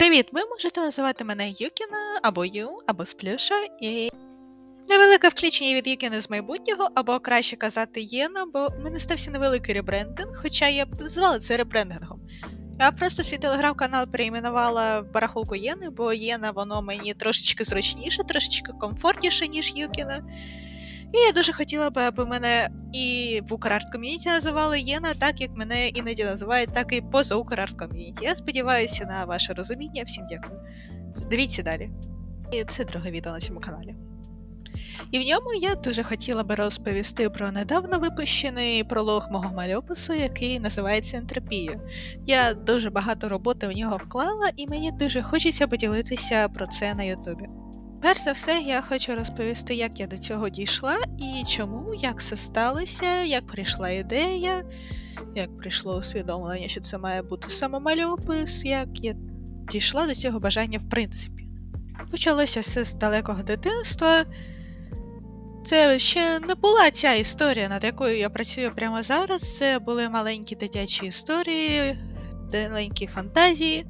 Привіт! Ви можете називати мене Юкіна, або Ю, або Сплюша, і невелике включення від Юкіни з майбутнього, або краще казати Єна, бо в мене стався невеликий ребрендинг, хоча я б не називала це ребрендингом. Я просто свій телеграм-канал перейменувала в барахолку Єни, бо Єна воно мені трошечки зручніше, трошечки комфортніше, ніж Юкіна. І я дуже хотіла би, аби мене і в Украрт ком'юніті називали Єна, так як мене іноді називають, так і поза Украрт ком'юніті. Я сподіваюся на ваше розуміння. Всім дякую. Дивіться далі. І це друге відео на цьому каналі. І в ньому я дуже хотіла би розповісти про недавно випущений пролог мого мальопису, який називається Ентропія. Я дуже багато роботи в нього вклала, і мені дуже хочеться поділитися про це на Ютубі. Перш за все, я хочу розповісти, як я до цього дійшла і чому, як це сталося, як прийшла ідея, як прийшло усвідомлення, що це має бути саме мальопис, як я дійшла до цього бажання в принципі. Почалося все з далекого дитинства. Це ще не була ця історія, над якою я працюю прямо зараз. Це були маленькі дитячі історії, маленькі фантазії,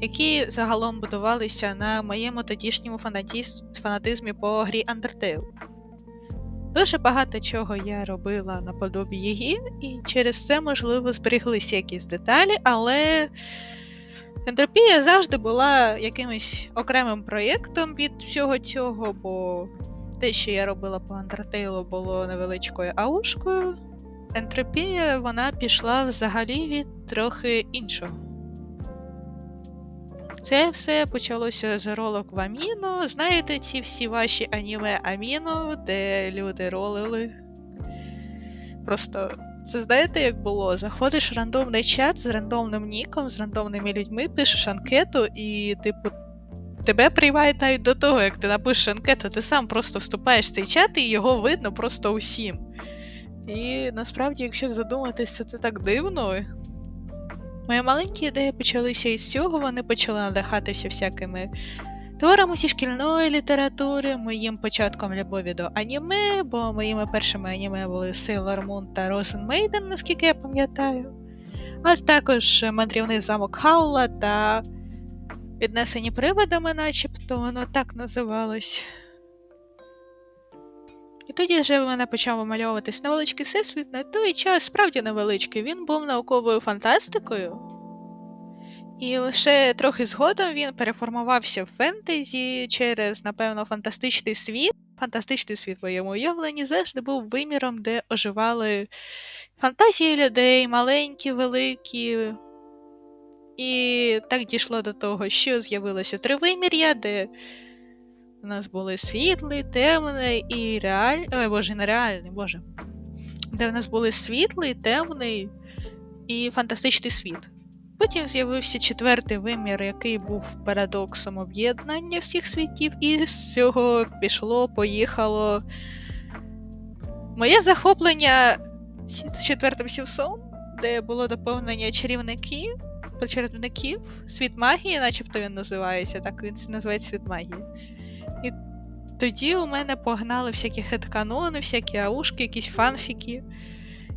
які загалом будувалися на моєму тодішньому фанатизмі по грі Undertale. Дуже багато чого я робила наподобі її, і через це, можливо, зберіглися якісь деталі, але ентропія завжди була якимось окремим проєктом від всього цього, бо те, що я робила по Undertale, було невеличкою аушкою. Ентропія вона пішла взагалі від трохи іншого. Це все почалося з ролок в Аміно. Знаєте, ці всі ваші аніме Аміно, де люди ролили. Просто це знаєте, як було? Заходиш в рандомний чат з рандомним ніком, з рандомними людьми, пишеш анкету, і, типу, тебе приймають навіть до того, як ти напишеш анкету, ти сам просто вступаєш в цей чат, і його видно просто усім. І насправді, якщо задуматися, це так дивно. Мої маленькі ідеї почалися із цього, вони почали надихатися всякими творами зі шкільної літератури, моїм початком любові до аніме, бо моїми першими аніме були Sailor Moon та Rosen Maiden, наскільки я пам'ятаю, а також мандрівний замок Хаула та віднесені приводами, начебто воно так називалось. І тоді вже мене почав вимальовуватись невеличкий всесвіт. На той час справді невеличкий. Він був науковою фантастикою. І лише трохи згодом він переформувався в фентезі через, напевно, фантастичний світ. Фантастичний світ в моєму уявленні завжди був виміром, де оживали фантазії людей, маленькі, великі. І так дійшло до того, що з'явилося тривимір'я, де у нас були світлий, темний і реальний. Ой, боже, не реальний, боже. Де в нас були світлий, темний і фантастичний світ. Потім з'явився четвертий вимір, який був парадоксом об'єднання всіх світів, і з цього пішло, поїхало. Моє захоплення четвертим сівсом, де було доповнення чарівників, чарівників, світ магії, начебто він називається, так він називається світ магії. Тоді у мене погнали всякі хедканони, всякі аушки, якісь фанфіки.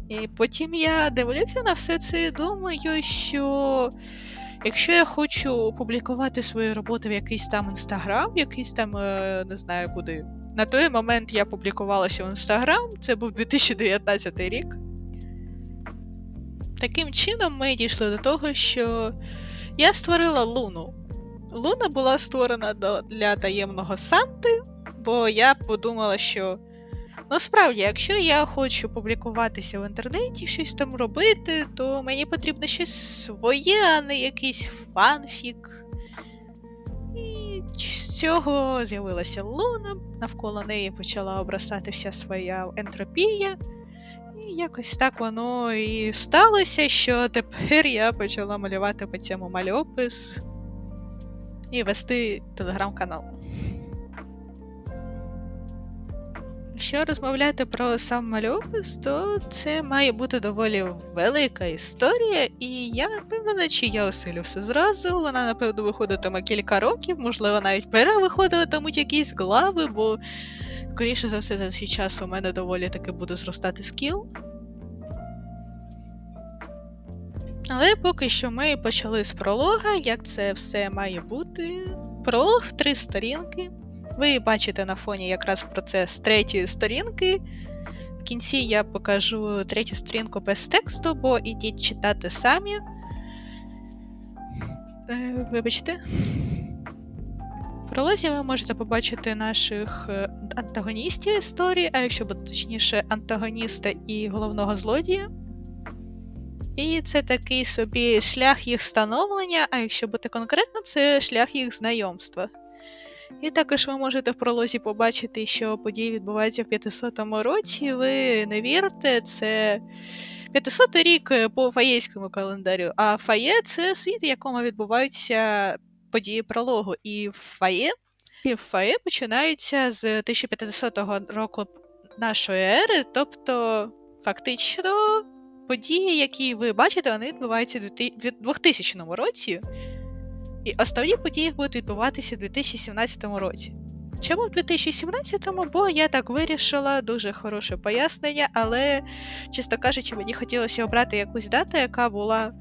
І потім я дивлюся на все це і думаю, що якщо я хочу публікувати свої роботи в якийсь там інстаграм, якийсь там, е, не знаю куди. На той момент я публікувалася в інстаграм, це був 2019 рік. Таким чином, ми дійшли до того, що я створила Луну. Луна була створена для таємного Санти, бо я подумала, що насправді, якщо я хочу публікуватися в інтернеті, щось там робити, то мені потрібно щось своє, а не якийсь фанфік. І з цього з'явилася Луна, навколо неї почала обростати вся своя ентропія. І якось так воно і сталося, що тепер я почала малювати по цьому мальопис і вести телеграм-канал. Якщо розмовляти про сам мальопис, то це має бути доволі велика історія, і я не чи я осилю все зразу. Вона, напевно, виходитиме кілька років, можливо, навіть перевиходитимуть якісь глави, бо, скоріше за все, за цей час у мене доволі таки буде зростати скіл. Але поки що ми почали з пролога, як це все має бути. Пролог в три сторінки. Ви бачите на фоні якраз процес третьої сторінки. В кінці я покажу третю сторінку без тексту, бо ідіть читати самі. Е, вибачте. В пролозі ви можете побачити наших е, антагоністів історії, а якщо бути точніше, антагоніста і головного злодія. І це такий собі шлях їх становлення, а якщо бути конкретно, це шлях їх знайомства. І також ви можете в пролозі побачити, що події відбуваються в 500 році. Ви не вірите, це 500 рік по фаєйському календарю, а фає це світ, в якому відбуваються події прологу. І фає, і фає починається з 1500 року нашої ери, тобто фактично події, які ви бачите, вони відбуваються в 2000 році. І основні події будуть відбуватися в 2017 році. Чому в 2017-му? Бо я так вирішила, дуже хороше пояснення, але, чесно кажучи, мені хотілося обрати якусь дату, яка була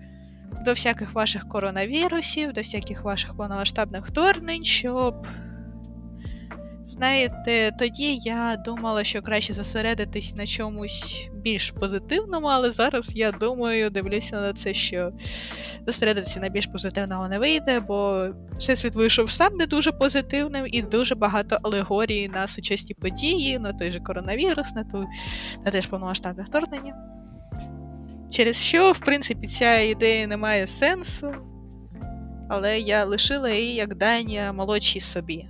до всяких ваших коронавірусів, до всяких ваших повномасштабних вторгнень, щоб. Знаєте, тоді я думала, що краще зосередитись на чомусь більш позитивному, але зараз я думаю, дивлюся на це, що зосередитися на більш позитивному не вийде, бо всесвіт вийшов сам не дуже позитивним і дуже багато алегорій на сучасні події, на той же коронавірус, на ту на теж повномасштабне вторгнення. Через що, в принципі, ця ідея не має сенсу, але я лишила її як дання молодшій собі.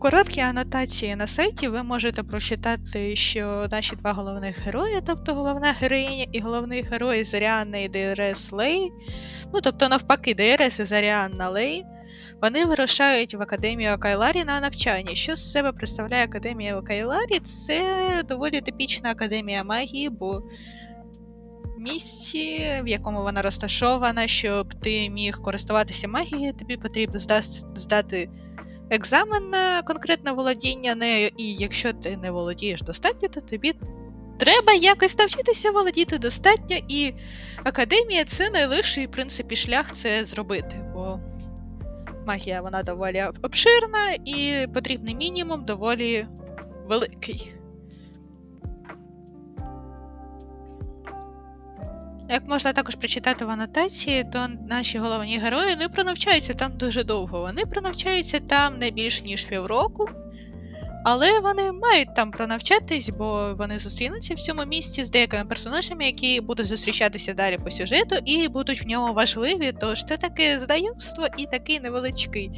Короткій анотації на сайті ви можете прочитати, що наші два головних герої, тобто головна героїня і головний герой Заріанна і Дейрес Лей, ну тобто навпаки, Дейрес і Заріанна Лей, вони вирушають в Академію Кайларі на навчання. Що з себе представляє Академія Кайларі? Це доволі типічна академія магії, бо місці, в якому вона розташована, щоб ти міг користуватися магією, тобі потрібно здати екзамен на конкретне володіння нею, і якщо ти не володієш достатньо, то тобі треба якось навчитися володіти достатньо, і академія це найлегший, в принципі, шлях це зробити. бо Магія вона доволі обширна і потрібний мінімум доволі великий. Як можна також прочитати в анотації, то наші головні герої не пронавчаються там дуже довго. Вони пронавчаються там не більш ніж півроку, але вони мають там пронавчатись, бо вони зустрінуться в цьому місці з деякими персонажами, які будуть зустрічатися далі по сюжету, і будуть в ньому важливі. Тож це таке знайомство і такий невеличкий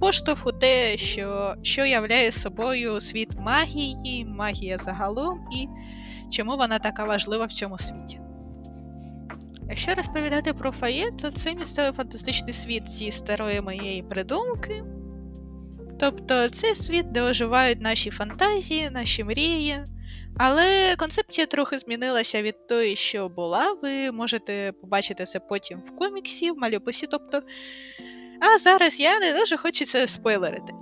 поштовх у те, що що являє собою світ магії, магія загалом, і чому вона така важлива в цьому світі. Якщо розповідати про Фає, то це місцевий фантастичний світ зі старої моєї придумки. Тобто це світ, де оживають наші фантазії, наші мрії. Але концепція трохи змінилася від тої, що була. Ви можете побачити це потім в коміксі, в малюписі. тобто. А зараз я не дуже хочу це спойлерити.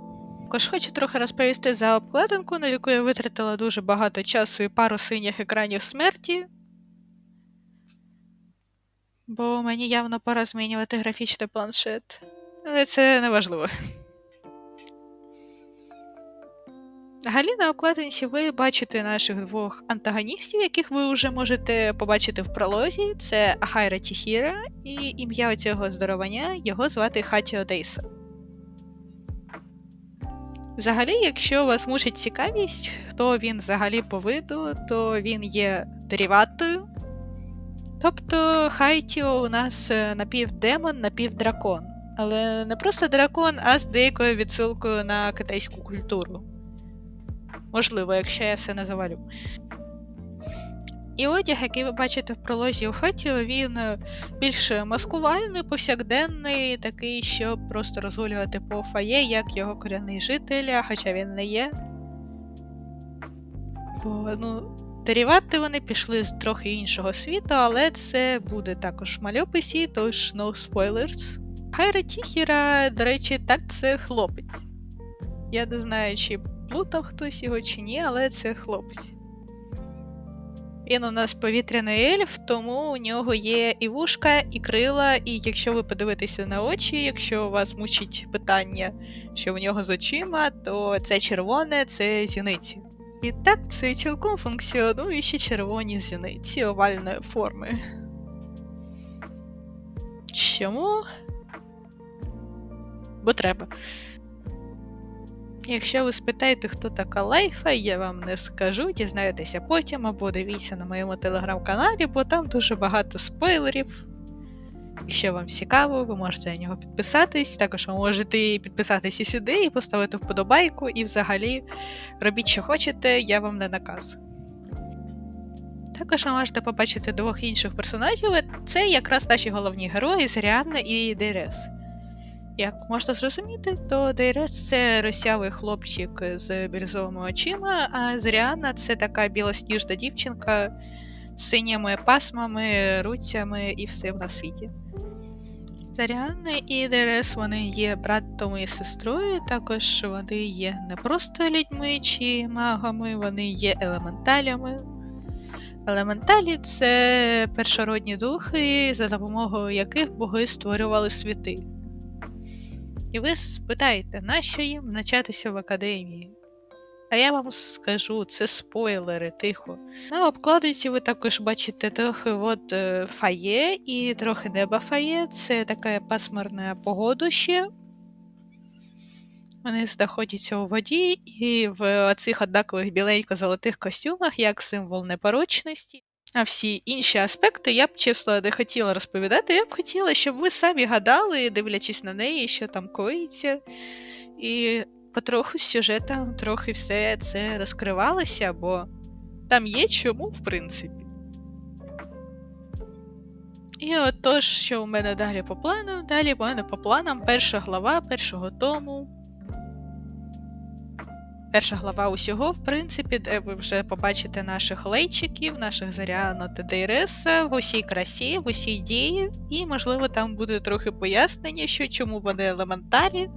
Також хочу трохи розповісти за обкладинку, на яку я витратила дуже багато часу і пару синіх екранів смерті бо мені явно пора змінювати графічний планшет. Але це не важливо. Далі на обкладинці ви бачите наших двох антагоністів, яких ви вже можете побачити в пролозі. Це Ахайра Тіхіра і ім'я цього здоровання його звати Хаті Одейса. Взагалі, якщо вас мучить цікавість, хто він взагалі по виду, то він є деріватою Тобто Хайтіо у нас е, напівдемон, напівдракон. Але не просто дракон, а з деякою відсилкою на китайську культуру. Можливо, якщо я все не завалю. І одяг, який ви бачите в пролозі у Хатіо, він е, більш маскувальний, повсякденний, такий, щоб просто розгулювати по фає, як його корінний житель, хоча він не є. Бо, ну, Дерівати вони пішли з трохи іншого світу, але це буде також в мальописі, тож no spoilers. Хайра Тіхіра, до речі, так це хлопець. Я не знаю, чи плутав хтось його чи ні, але це хлопець. Він у нас повітряний ельф, тому у нього є і вушка, і крила, і якщо ви подивитеся на очі, якщо вас мучить питання, що в нього з очима, то це червоне, це зіниці. І так, це цілком функціонуючі червоні зіниці овальної форми. Чому? Бо треба. Якщо ви спитаєте, хто така лайфа, я вам не скажу, дізнаєтеся потім або дивіться на моєму телеграм-каналі, бо там дуже багато спойлерів. Якщо вам цікаво, ви можете на нього підписатись. Також ви можете підписатись і сюди, і поставити вподобайку, і взагалі робіть, що хочете, я вам не наказ. Також ви можете побачити двох інших персонажів. Це якраз наші головні герої Зріанна і Дейрес. Як можна зрозуміти, то Дейрес це росявий хлопчик з бірюзовими очима, а Зріанна це така білосніжна дівчинка синіми пасмами, руцями і всім на світі. Заріанна і Дейрес вони є братом і сестрою, також вони є не просто людьми чи магами, вони є елементалями. Елементалі це першородні духи, за допомогою яких боги створювали світи. І ви спитаєте, нащо їм навчатися в академії? А я вам скажу, це спойлери, тихо. На обкладинці ви також бачите трохи от е, фає і трохи неба фає. Це таке пасмурне погодище. Вони знаходяться у воді і в оцих однакових біленько-золотих костюмах як символ непорочності. А всі інші аспекти я б чесно не хотіла розповідати. Я б хотіла, щоб ви самі гадали, дивлячись на неї, що там коїться. І потроху з сюжетом трохи все це розкривалося, бо там є чому, в принципі. І отож, що у мене далі по плану? Далі у мене по планам перша глава першого тому. Перша глава усього, в принципі, де ви вже побачите наших лейчиків, наших Заріано та Дейреса в усій красі, в усій дії, і, можливо, там буде трохи пояснення, що чому вони елементарі.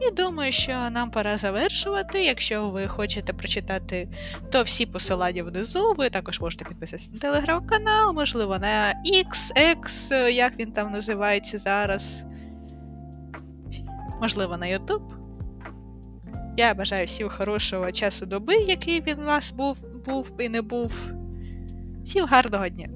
І думаю, що нам пора завершувати. Якщо ви хочете прочитати, то всі посилання внизу. Ви також можете підписатися на телеграм-канал, можливо, на X, X, як він там називається зараз. Можливо, на YouTube. Я бажаю всім хорошого часу доби, який він у вас був, був і не був. Всім гарного дня!